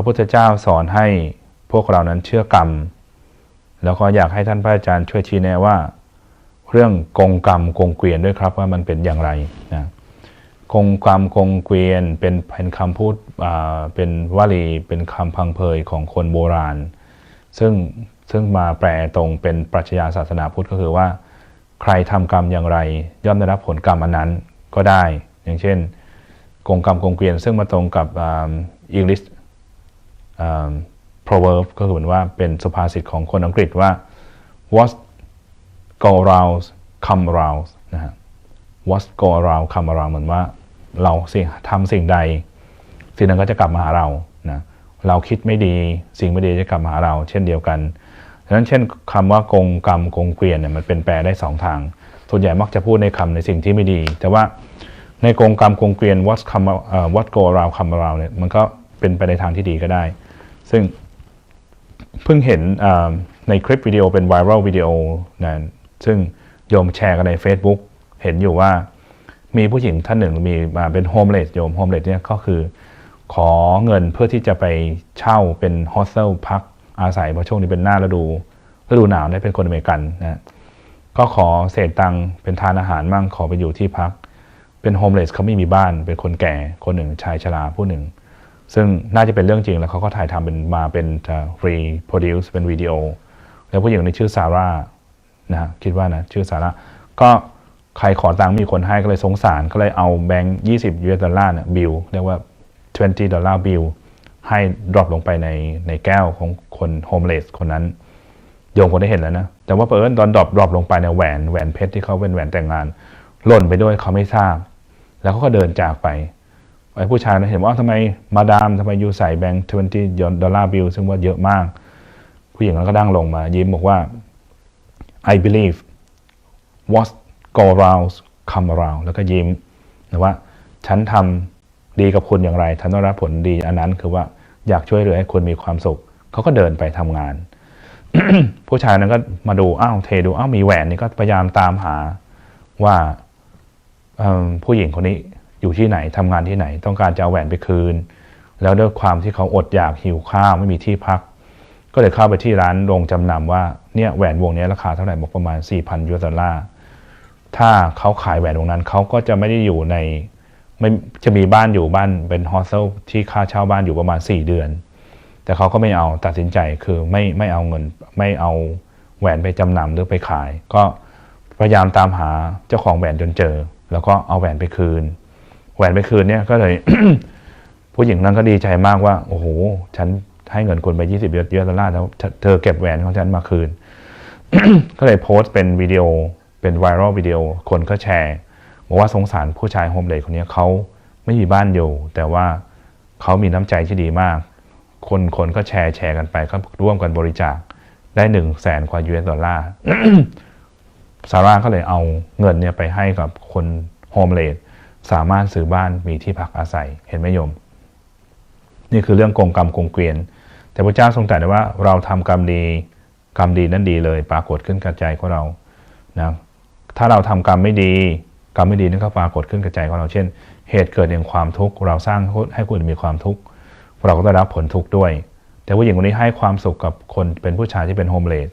ระพุทธเจ้าสอนให้พวกเรานั้นเชื่อกรรม แล้วก็อยากให้ท่านพระอาจารย์ช่วยชี้แนะว่า เรื่องกงกรรมกงเกวียนด้วยครับว่ามันเป็นอย่างไรนะกงกรรมกงเกวียนเป็นเป็นคำพูดอ่าเป็นวลีเป็นคำพังเพยของคนโบราณ ซึ่งซึ่งมาแปลตรงเป็นปรัชญาศาสนาพุทธก็คือว่า ใครทำกรรมอย่างไร ย่อมได้รับผลกรรมอันนั้นก็ได้ อย่างเช่นกงกรรมกงเกวียนซึ่งมาตรงกับอ่า English อ่า proverb ก็คือเหมือนว่าเป็นสุภาษิตของคนอังกฤษว่า what go around come around นะฮะ what go around come around เหมือนว่าเราสิทำสิ่งใด สิ่งนั้นก็จะกลับมาหาเรานะเราคิดไม่ดีสิ่งไม่ดีจะกลับมาหาเรา เช่นเดียวกันดังนั้นเช่นคำว่ากงกรรมกงเกวียนเนี่ยมันเป็นแปลได้สองทาง ส่วนใหญ่มักจะพูดในคำในสิ่งที่ไม่ดี แต่ว่าในกงกรรมกงเกวียน what come what go around come around เนี่ยมันก็เป็นไปในทางที่ดีก็ได้ ซึ่งเพิ่งเห็นในคลิปวิดีโอเป็นไวรัลวิดีโอนะซึ่งโยมแชร์กันใน Facebook เห็นอยู่ว่ามีผู้หญิงท่านหนึ่งมีมาเป็นโฮมเลสโยมโฮมเลสเนี่ยก็คือ ขอเงินเพื่อที่จะไปเช่าเป็นโฮสเทลพักอาศัยเพราะช่วงนี้เป็นหน้าฤดูฤดูหนาวเนี่ยเป็นคนอเมริกันนะก็ขอเศษตังค์เป็นทานอาหารมั่งขอไปอยู่ที่พัก เป็นโฮมเลสเขาไม่มีบ้านเป็นคนแก่คนหนึ่งชายชราผู้หนึ่ง ซึ่งน่าจะเป็นเรื่องจริงแล้วเขาก็ถ่ายทำเป็นมาเป็นรีโปรดิวส์เป็นวิดีโอ แล้วผู้หญิงในชื่อซาร่านะฮะคิดว่านะชื่อซาร่าก็ใครขอตังค์มีคนให้ก็เลยสงสารก็เลยเอาแบงค์20 US ดอลลาร์เนี่ยบิลเรียกว่า 20 ดอลลาร์บิลให้ดรอปลงไปในในแก้วของคนโฮมเลสคนนั้น โยมคนได้เห็นแล้วนะ แต่ว่าเผอิญตอนดรอปดรอปลงไปในยแหวนแหวนเพชรที่เขาเป็นแหวนแต่งงาน หล่นไปด้วยเขาไม่ทราบ แล้วเขาก็เดินจากไป ไอ้ผู้ชายนะเห็นว่าทำไมมาดามทำไมยูใส่แบงค์20ดอลลาร์บิลซึ่งว่าเยอะมาก ผู้หญิงนั้นก็ดั้งลงมา ยิ้มบอกว่า I believe what go around come around แล้วก็ยิ้มนะว่า ฉันทำดีกับคุณอย่างไรฉันต้องรับผลดีอันนั้นคือว่าอยากช่วยเหลือให้คุณมีความสุข เขาก็เดินไปทำงาน ผู้ชายนั้นก็มาดูอ้าวเทดูอ้าวมีแหวนนี่ก็พยายามตามหาว่าผู้หญิงคนนี้ อยู่ที่ไหนทำงานที่ไหน ต้องการจะเอาแหวนไปคืน แล้วด้วยความที่เขาอดอยากหิวข้าวไม่มีที่พัก ก็เลยเข้าไปที่ร้านโรงจำนำว่าเนี่ยแหวนวงนี้ราคาเท่าไหร่บอกประมาณ 4,000ยูเอสดอลลาร์ถ้าเขาขายแหวนวงนั้นเขาก็จะไม่ได้อยู่ในไม่จะมีบ้านอยู่บ้านเป็นโฮสเทลที่ค่าเช่าบ้านอยู่ประมาณ 4 เดือน แต่เขาก็ไม่เอาตัดสินใจคือไม่ไม่เอาเงินไม่เอาแหวนไปจำนำหรือไปขาย ก็พยายามตามหาเจ้าของแหวนจนเจอ แล้วก็เอาแหวนไปคืน แหวนไปคืนเนี่ยก็เลย ผู้หญิงนั้นก็ดีใจมากว่า โอ้โห ฉันให้เงินคุณไป 20เยอะดอลลาร์แล้ว เธอเก็บแหวนของฉันมาคืน ก็เลยโพสต์เป็นวิดีโอเป็นไวรัลวิดีโอคนก็แชร์บอกว่าสงสารผู้ชายโฮมเลสคนนี้เขาไม่มีบ้านอยู่ แต่ว่าเขามีน้ำใจที่ดีมาก คนคนก็แชร์แชร์กันไปก็ร่วมกันบริจาคได้หนึ่งแสนกว่า US ดอลลาร์ซาร่าก็เลยเอาเงินเนี่ยไปให้กับคนโฮมเลส สามารถซื้อบ้านมีที่พักอาศัยเห็นไหมโยม นี่คือเรื่องกงกรรมกงเกวียน แต่พระเจ้าทรงตรัสไว้ว่าเราทำกรรมดีกรรมดีนั้นดีเลย ปรากฏขึ้นกับใจของเรานะถ้าเราทำกรรมไม่ดีกรรมไม่ดีนั่นก็ปรากฏขึ้นกับใจของเราเช่น เหตุเกิดแห่งความทุกข์เราสร้างให้คนอื่นมีความทุกข์เราก็ได้รับผลทุกข์ด้วย แต่ผู้หญิงคนนี้ให้ความสุขกับคนเป็นผู้ชายที่เป็นโฮมเลส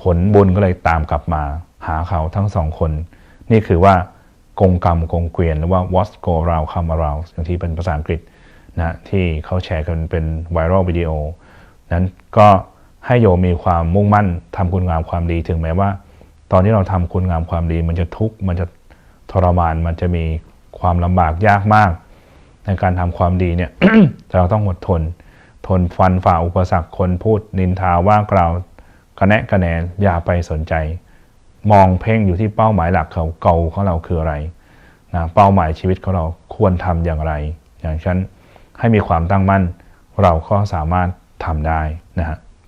ผลบุญก็เลยตามกลับมาหาเขาทั้งสองคน นี่คือว่า กงกรรมกงเกวียนหรือว่า what go round come around อย่างที่เป็นภาษาอังกฤษนะที่เขาแชร์กันเป็นไวรัลวิดีโอนั้นก็ให้โยมมีความมุ่งมั่นทำคุณงามความดีถึงแม้ว่า ตอนที่เราทำคุณงามความดี มันจะทุกข์มันจะทรมานมันจะมีความลำบากยากมาก ในการทำความดีเนี่ยแต่เราต้องอดทน ทนฟันฝ่าอุปสรรคคนพูดนินทาว่ากล่าวกระแนะกระแหนอย่าไปสนใจ มองเพ่งอยู่ที่เป้าหมายหลักเขาเกาของเราคืออะไรนะเป้าหมายชีวิตของเราควรทำอย่างไร อย่างเช่นให้มีความตั้งมั่นเราก็สามารถทำได้นะฮะ